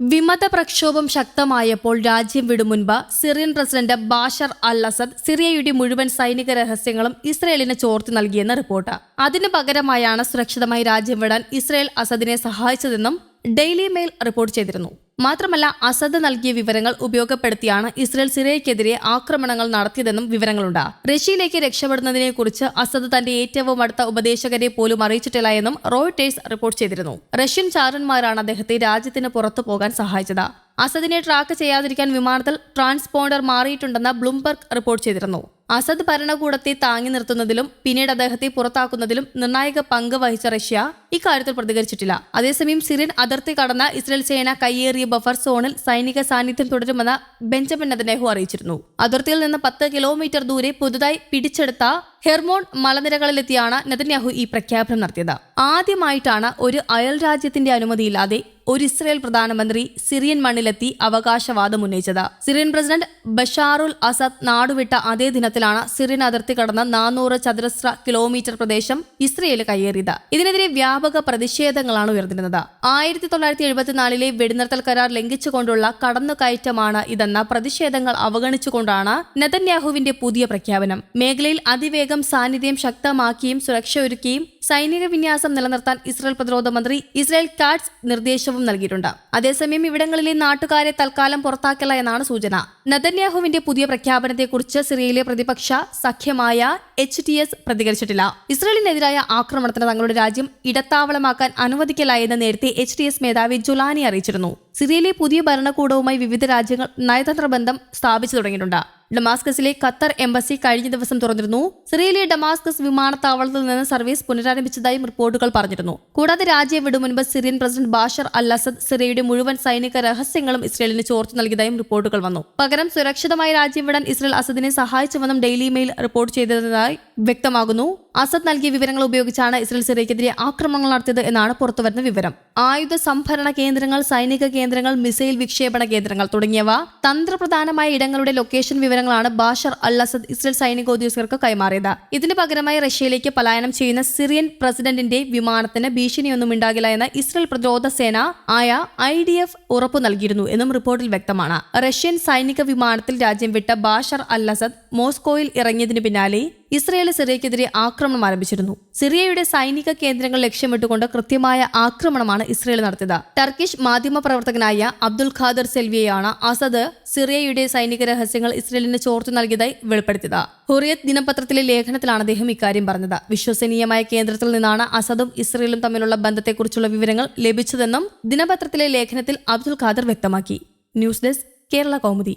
വിമത പ്രക്ഷോഭം ശക്തമായപ്പോൾ രാജ്യം വിടും മുൻപ് Syrian president Bashar al Assad സിറിയയുടെ മുഴുവൻ സൈനിക രഹസ്യങ്ങളും ഇസ്രയേലിന് ചോർത്തി നൽകിയെന്ന് റിപ്പോർട്ട്. അതിന് പകരമായാണ് സുരക്ഷിതമായി രാജ്യം വിടാൻ ഇസ്രയേൽ അസദിനെ സഹായിച്ചതെന്നും ഡെയിലി മെയിൽ റിപ്പോർട്ട് ചെയ്തിരുന്നു. മാത്രമല്ല അസദ് നൽകിയ വിവരങ്ങൾ ഉപയോഗപ്പെടുത്തിയാണ് ഇസ്രയേൽ സിറിയയ്ക്കെതിരെ ആക്രമണങ്ങൾ നടത്തിയതെന്നും വിവരങ്ങളുണ്ട്. റഷ്യയിലേക്ക് രക്ഷപ്പെടുന്നതിനെക്കുറിച്ച് അസദ് തന്റെ ഏറ്റവും അടുത്ത ഉപദേശകരെ പോലും അറിയിച്ചിട്ടില്ല എന്നും റോയിട്ടേഴ്സ് റിപ്പോർട്ട് ചെയ്തിരുന്നു. റഷ്യൻ ചാരന്മാരാണ് അദ്ദേഹത്തെ രാജ്യത്തിന് പുറത്തു പോകാൻ സഹായിച്ചത്. അസദിനെ ട്രാക്ക് ചെയ്യാതിരിക്കാൻ വിമാനത്തിൽ ട്രാൻസ്പോണ്ടർ മാറിയിട്ടുണ്ടെന്ന് ബ്ലൂംബർഗ് റിപ്പോർട്ട് ചെയ്തിരുന്നു. അസദ് ഭരണകൂടത്തെ താങ്ങി നിർത്തുന്നതിലും പിന്നീട് അദ്ദേഹത്തെ പുറത്താക്കുന്നതിലും നിർണായക പങ്ക് വഹിച്ച റഷ്യ ഇക്കാര്യത്തിൽ പ്രതികരിച്ചിട്ടില്ല. അതേസമയം സിറിയൻ അതിർത്തി കടന്ന ഇസ്രയേൽ സേന കയ്യേറിയ ബഫർ സോണിൽ സൈനിക സാന്നിധ്യം തുടരുമെന്ന് ബെഞ്ചമിൻ നെതന്യാഹു അറിയിച്ചിരുന്നു. അതിർത്തിയിൽ നിന്ന് പത്ത് കിലോമീറ്റർ ദൂരെ പുതുതായി പിടിച്ചെടുത്ത ഹെർമോൺ മലനിരകളിലെത്തിയാണ് നെതന്യാഹു ഈ പ്രഖ്യാപനം നടത്തിയത്. ആദ്യമായിട്ടാണ് ഒരു അയൽ രാജ്യത്തിന്റെ അനുമതിയില്ലാതെ ഒരു ഇസ്രയേൽ പ്രധാനമന്ത്രി സിറിയൻ മണ്ണിലെത്തി അവകാശവാദം ഉന്നയിച്ചത്. Syrian president Bashar al Assad നാടുവിട്ട അതേ ദിനത്തിലാണ് സിറിയൻ അതിർത്തി കടന്ന നാനൂറ് ചതുരശ്ര കിലോമീറ്റർ പ്രദേശം ഇസ്രയേൽ കയ്യേറിയത്. ഇതിനെതിരെ വ്യാപക പ്രതിഷേധങ്ങളാണ് ഉയർന്നിരുന്നത്. ആയിരത്തി തൊള്ളായിരത്തി എഴുപത്തിനാലിലെ വെടിനിർത്തൽ കരാർ ലംഘിച്ചുകൊണ്ടുള്ള കടന്നുകയറ്റമാണ് ഇതെന്ന പ്രതിഷേധങ്ങൾ അവഗണിച്ചുകൊണ്ടാണ് നെതന്യാഹുവിന്റെ പുതിയ പ്രഖ്യാപനം. മേഖലയിൽ അതിവേഗം സാന്നിധ്യം ശക്തമാക്കിയും സുരക്ഷ ഒരുക്കിയും സൈനിക വിന്യാസം നിലനിർത്താൻ ഇസ്രായേൽ പ്രതിരോധ മന്ത്രി ഇസ്രായേൽ കാഡ്സ് നിർദ്ദേശവും നൽകിയിട്ടുണ്ട്. അതേസമയം ഇവിടങ്ങളിലെ നാട്ടുകാരെ തൽക്കാലം പുറത്താക്കില്ല എന്നാണ് സൂചന. നദന്യാഹുവിന്റെ പുതിയ പ്രഖ്യാപനത്തെക്കുറിച്ച് സിറിയയിലെ പ്രതിപക്ഷ സഖ്യമായ എച്ച് ടി എസ് പ്രതികരിച്ചിട്ടില്ല. ഇസ്രായേലിനെതിരായ ആക്രമണത്തിന് തങ്ങളുടെ രാജ്യം ഇടത്താവളമാക്കാൻ അനുവദിക്കില്ല എന്ന് നേരത്തെ എച്ച് ടി എസ് മേധാവി ജുലാനി അറിയിച്ചിരുന്നു. സിറിയയിലെ പുതിയ ഭരണകൂടവുമായി വിവിധ രാജ്യങ്ങൾ നയതന്ത്ര ബന്ധം സ്ഥാപിച്ചു തുടങ്ങിയിട്ടുണ്ട്. ഡമാസ്കസിലെ ഖത്തർ എംബസി കഴിഞ്ഞ ദിവസം തുറന്നിരുന്നു. സിറിയയിലെ ഡമാസ്കസ് വിമാനത്താവളത്തിൽ നിന്ന് സർവീസ് പുനരാരംഭിച്ചതായും റിപ്പോർട്ടുകൾ പറഞ്ഞിരുന്നു. കൂടാതെ രാജ്യം വിടും മുൻപ് Syrian president Bashar al Assad സിറിയയുടെ മുഴുവൻ സൈനിക രഹസ്യങ്ങളും ഇസ്രയേലിന് ചോർച്ച നൽകിയതായും റിപ്പോർട്ടുകൾ വന്നു. പകരം സുരക്ഷിതമായി രാജ്യം വിടാൻ ഇസ്രയേൽ അസദിനെ സഹായിച്ചുവെന്നും ഡെയിലി മെയിൽ റിപ്പോർട്ട് ചെയ്തതായി വ്യക്തമാകുന്നു. അസദ് നൽകിയ വിവരങ്ങൾ ഉപയോഗിച്ചാണ് ഇസ്രയേൽ സിറിയക്കെതിരെ ആക്രമണങ്ങൾ നടത്തിയത് എന്നാണ് പുറത്തുവരുന്ന വിവരം. ആയുധ സംഭരണ കേന്ദ്രങ്ങൾ സൈനിക കേന്ദ്രങ്ങൾ മിസൈൽ വിക്ഷേപണ കേന്ദ്രങ്ങൾ തുടങ്ങിയവ തന്ത്രപ്രധാനമായ ഇടങ്ങളുടെ ലൊക്കേഷൻ വിവരങ്ങളാണ് ബാഷർ അൽ അസദ് ഇസ്രയേൽ സൈനിക ഉദ്യോഗസ്ഥർക്ക് കൈമാറിയത്. ഇതിന് പകരമായി റഷ്യയിലേക്ക് പലായനം ചെയ്യുന്ന സിറിയൻ പ്രസിഡന്റിന്റെ വിമാനത്തിന് ഭീഷണിയൊന്നും ഉണ്ടാകില്ല എന്ന് ഇസ്രയേൽ പ്രതിരോധ സേന ആയ ഐ ഡി എഫ് ഉറപ്പു നൽകിയിരുന്നു എന്നും റിപ്പോർട്ടിൽ വ്യക്തമാണ്. റഷ്യൻ സൈനിക വിമാനത്തിൽ രാജ്യം വിട്ട ബാഷർ അൽ അസദ് മോസ്കോയിൽ ഇറങ്ങിയതിനു പിന്നാലെ ഇസ്രയേൽ സിറിയക്കെതിരെ ആക്രമണം ആരംഭിച്ചിരുന്നു. സിറിയയുടെ സൈനിക കേന്ദ്രങ്ങൾ ലക്ഷ്യമിട്ടുകൊണ്ട് കൃത്യമായ ആക്രമണമാണ് ഇസ്രയേൽ നടത്തിയത്. ടർക്കിഷ് മാധ്യമ പ്രവർത്തകനായ അബ്ദുൽ ഖാദർ സെൽവിയയാണ് അസദ് സിറിയയുടെ സൈനിക രഹസ്യങ്ങൾ ഇസ്രയേലിന് ചോർത്തു നൽകിയതായി വെളിപ്പെടുത്തിയത്. ഹുറിയത്ത് ദിനപത്രത്തിലെ ലേഖനത്തിലാണ് അദ്ദേഹം ഇക്കാര്യം പറഞ്ഞത്. വിശ്വസനീയമായ കേന്ദ്രത്തിൽ നിന്നാണ് അസദും ഇസ്രയേലും തമ്മിലുള്ള ബന്ധത്തെക്കുറിച്ചുള്ള വിവരങ്ങൾ ലഭിച്ചതെന്നും ദിനപത്രത്തിലെ ലേഖനത്തിൽ അബ്ദുൽ ഖാദർ വ്യക്തമാക്കി. News desk Kerala Kaumudi.